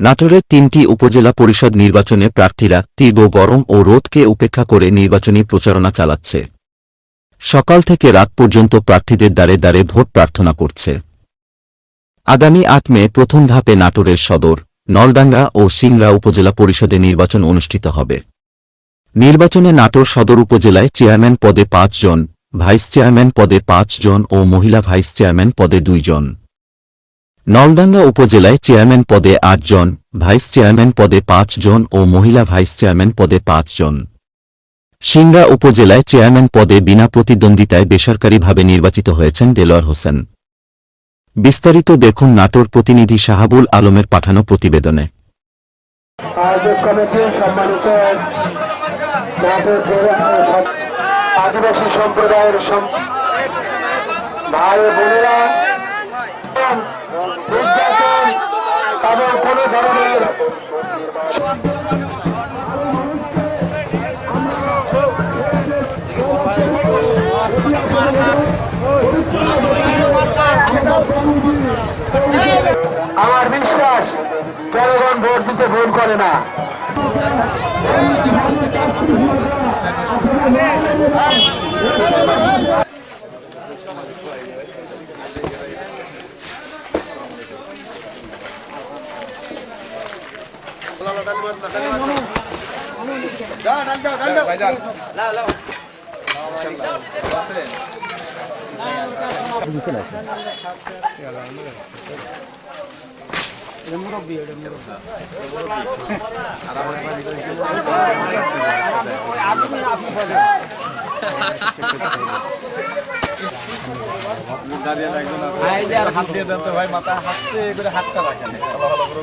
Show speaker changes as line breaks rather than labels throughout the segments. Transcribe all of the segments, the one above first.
নাটোরের তিনটি উপজেলা পরিষদ নির্বাচনে প্রার্থীরা তীব্র গরম ও রোদকে উপেক্ষা করে নির্বাচনী প্রচারণা চালাচ্ছে। সকাল থেকে রাত পর্যন্ত প্রার্থীদের দ্বারে দ্বারে ভোট প্রার্থনা করছে। আগামী আট মে প্রথম ধাপে নাটোরের সদর, নলডাঙ্গা ও সিংড়া উপজেলা পরিষদে নির্বাচন অনুষ্ঠিত হবে। নির্বাচনে নাটোর সদর উপজেলায় চেয়ারম্যান পদে পাঁচ জন, ভাইস চেয়ারম্যান পদে পাঁচ জন ও মহিলা ভাইস চেয়ারম্যান পদে দুই জন। নলডাঙ্গা উপজেলায় চেয়ারম্যান পদে আট জন, ভাইস চেয়ারম্যান পদে পাঁচ জন ও মহিলা ভাইস চেয়ারম্যান পদে পাঁচ জন। সিংড়া উপজেলায় চেয়ারম্যান পদে বিনা প্রতিদ্বন্দ্বিতায় বেসরকারিভাবে নির্বাচিত হয়েছেন দেলোয়ার হোসেন। বিস্তারিত দেখুন নাটোর প্রতিনিধি শাহাবুল আলমের পাঠানো প্রতিবেদনে।
আদিবাসী সম্প্রদায়ের ভাই বোনেরা আমার বিশ্বাস জনগণ ভোট দিতে ভুল করে না।
হাত দিয়ে
দেন তো ভাই মাথা হাতে করে হাতটা রাখেন। ভালো ভালো করে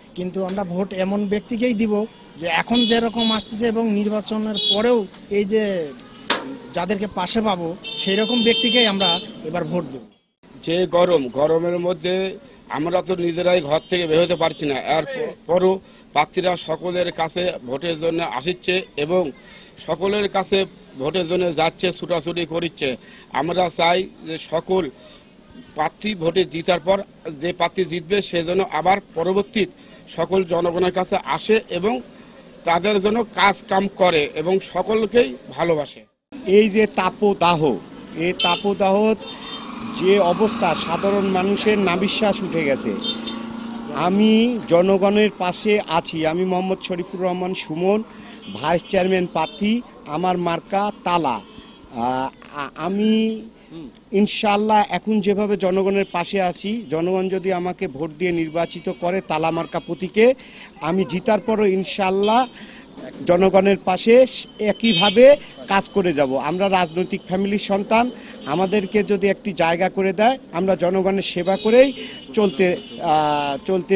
কিন্তু আমরা ভোট এমন ব্যক্তিকেই দিব যে এখন যেরকম আসতেছে এবং নির্বাচনের পরেও এই যে যাদেরকে পাশে পাবো সেই রকম ব্যক্তিকেই আমরা এবার ভোট দেব।
যে গরম, গরমের মধ্যে আমরা তো নিজেরাই ঘর থেকে বের হতে পারছি না। এর পরও প্রার্থীরা সকলের কাছে ভোটের জন্য আসিচ্ছে এবং সকলের কাছে ভোটের জন্য যাচ্ছে, ছুটাছুটি করিচ্ছে। আমরা চাই যে সকল প্রার্থী ভোটে জিতার পর যে প্রার্থী জিতবে, সে যেন আবার পরবর্তী সকল জনগণের কাছে আসে এবং তাদের জন্য কাজ কাম করে এবং সকলকেই ভালোবাসে।
এই যে তাপদাহ, এই তাপদাহ যে অবস্থা, সাধারণ মানুষের নাবিশ্বাস উঠে গেছে। আমি জনগণের পাশে আছি। আমি মোহাম্মদ শরীফুর রহমান সুমন, ভাইস চেয়ারম্যান প্রার্থী, আমার মার্কা তালা। আমি ইনশাল্লাহ এখন যেভাবে জনগণের পাশে আছি, জনগণ যদি আমাকে ভোট দিয়ে নির্বাচিত করে তালা মার্কা প্রতীকে আমি জিতার পরও ইনশাল্লাহ জনগণের পাশে একইভাবে কাজ করে যাব। আমরা রাজনৈতিক ফ্যামিলির সন্তান, আমাদেরকে যদি একটি জায়গা করে দেয়, আমরা জনগণের সেবা করেই চলতে চলতে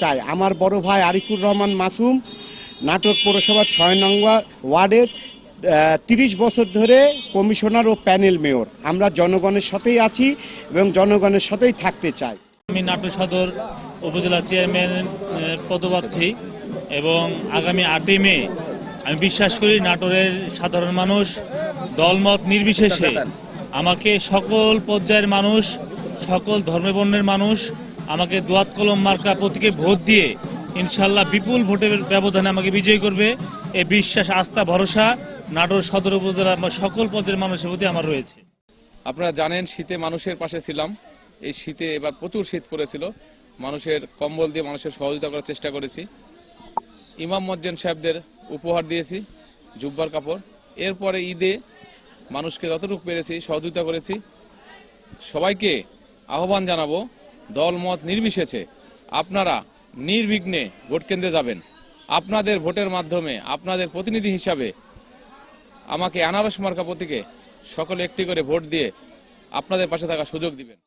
চাই। আমার বড় ভাই আরিফুর রহমান মাসুম নাটক পৌরসভা ছয় নম্বর ওয়ার্ডের তিরিশ বছর ধরে কমিশনার ও প্যানেল মেয়র। আমরা জনগণের সাথেই আছি এবং জনগণের সাথেই থাকতে চাই।
আমি নাটোর সদর উপজেলা চেয়ারম্যান পদপ্রার্থী এবং আগামী আটই মে আমি বিশ্বাস করি নাটোরের সাধারণ মানুষ, দলমত নির্বিশেষে আমাকে সকল পর্যায়ের মানুষ, সকল ধর্মবর্ণের মানুষ আমাকে দোয়াত কলম মার্কা প্রতীকে ভোট দিয়ে ইনশাল্লাহ বিপুল ভোটের ব্যবধানে আমাকে বিজয়ী করবে। এ বিশ্বাস, আস্থা, ভরসা নাটোর সদর উপজেলার সকল পর্যায়ের মানুষের প্রতি আমার রয়েছে।
আপনারা জানেন শীতে মানুষের পাশে ছিলাম। এই শীতে এবার প্রচুর শীত পড়েছিল। মানুষের কম্বল দিয়ে মানুষের সহযোগিতা করার চেষ্টা করেছি। ইমাম মজ্জেন সাহেবদের উপহার দিয়েছি, জুব্বার কাপড়। এরপরে ঈদে মানুষকে যতটুকু পেরেছি, সহযোগিতা করেছি। সবাইকে আহ্বান জানাব দল মত নির্বিশেষে আপনারা নির্বিঘ্নে ভোট কেন্দ্রে যাবেন। আপনাদের ভোটের মাধ্যমে, আপনাদের প্রতিনিধি হিসাবে আমাকে আনারস মার্কা প্রতীকে সকলে একটি করে ভোট দিয়ে আপনাদের পাশে থাকার সুযোগ দিবেন।